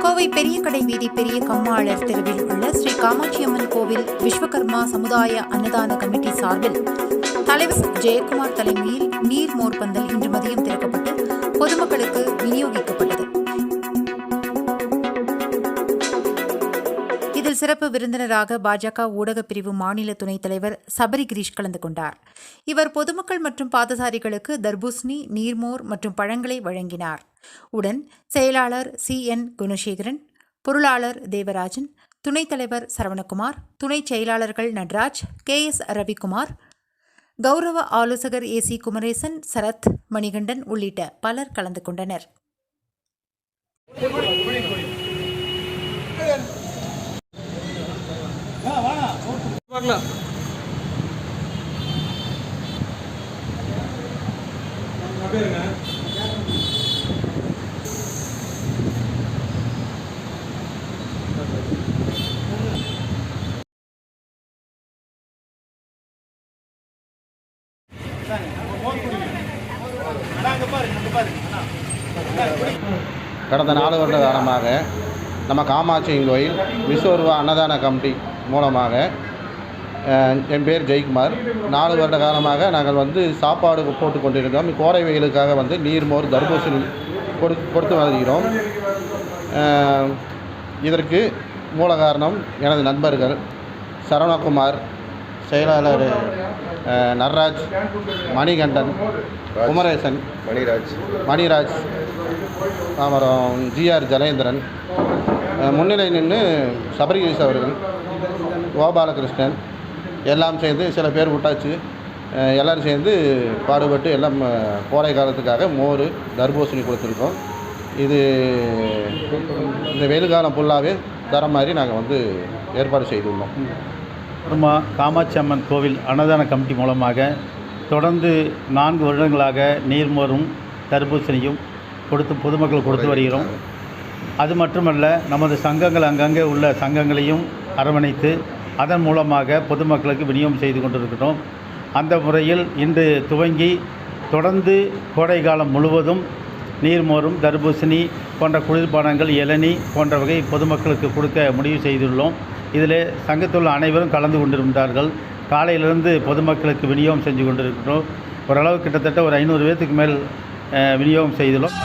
கோவை பெரிய கடை வீதி பெரிய கம்மாளர் தெருவில் உள்ள ஸ்ரீ காமாட்சி அம்மன் கோவில் விஸ்வகர்மா சமுதாய அன்னதான கமிட்டி சார்பில் தலைவர் ஜெயக்குமார் தலைமையில் நீர் மோர்பந்தல் இன்று மதியம் திறக்கப்பட்டது. சிறப்பு விருந்தினராக பாஜக ஊடகப் பிரிவு மாநில துணைத் தலைவர் சபரி கிரீஷ் கலந்து கொண்டார். இவர் பொதுமக்கள் மற்றும் பாதசாரிகளுக்கு தர்பூசணி நீர்மோர் மற்றும் பழங்களை வழங்கினார். உடன் செயலாளர் சி. என். குணசேகரன் பொருளாளர் தேவராஜன் துணைத் தலைவர் சரவணகுமார் துணைச் செயலாளர்கள் நட்ராஜ் கே. எஸ். ரவிக்குமார் கௌரவ ஆலோசகர் ஏ. சி. குமரேசன் சரத் மணிகண்டன் உள்ளிட்ட பலர் கலந்து கொண்டனர். பார்க்கலாம் கடந்த நாலு வருட காலமாக நம்ம காமாட்சியின் கோயில் விஸ்வரூபா அன்னதான கமிட்டி மூலமாக என் பேர் ஜெயக்குமார். நாலு வருட காலமாக நாங்கள் வந்து சாப்பாடு போட்டு கொண்டிருந்தோம். கோடை வெயிலுக்காக வந்து நீர்மோர் தர்பூசணி கொடு கொடுத்து வருகிறோம் இதற்கு மூல காரணம் எனது நண்பர்கள் சரவணகுமார் செயலாளர் அஹ், நட்ராஜ் மணிகண்டன் குமரேசன் மணிராஜ். மணிராஜ் அப்புறம் ஜிஆர் ஜலேந்திரன் முன்னிலை நின்று சபரிகிரிஸ் அவர்கள் கோபாலகிருஷ்ணன் எல்லாம் சேர்ந்து சில பேர் விட்டாச்சு. எல்லாரும் சேர்ந்து பாடுபட்டு எல்லாம் கோடை காலத்துக்காக மோர் தர்பூசணி கொடுத்துருக்கோம். இது இந்த வெயில் காலம் ஃபுல்லாகவே தர மாதிரி நாங்கள் வந்து ஏற்பாடு செய்துள்ளோம். குருமா காமாட்சி அம்மன் கோவில் அன்னதான கமிட்டி மூலமாக தொடர்ந்து நான்கு வருடங்களாக நீர்மோரும் தர்பூசணியும் கொடுத்து பொதுமக்கள் கொடுத்து வருகிறோம். அது மட்டுமல்ல நமது சங்கங்கள் அங்கங்கே உள்ள சங்கங்களையும் அரவணைத்து அதன் மூலமாக பொதுமக்களுக்கு விநியோகம் செய்து கொண்டிருக்கிறோம். அந்த முறையில் இன்று துவங்கி தொடர்ந்து கோடை காலம் முழுவதும் நீர்மோரும் தர்பூசணி போன்ற குளிர்பானங்கள் இளநி போன்ற வகை பொதுமக்களுக்கு கொடுக்க முடிவு செய்துள்ளோம். இதில் சங்கத்துள்ள அனைவரும் கலந்து கொண்டிருந்தார்கள். காலையிலிருந்து பொதுமக்களுக்கு விநியோகம் செஞ்சு கொண்டிருக்கிறோம். ஓரளவு கிட்டத்தட்ட ஒரு ஐநூறு பேர்த்துக்கு மேல் விநியோகம் செய்துள்ளோம்.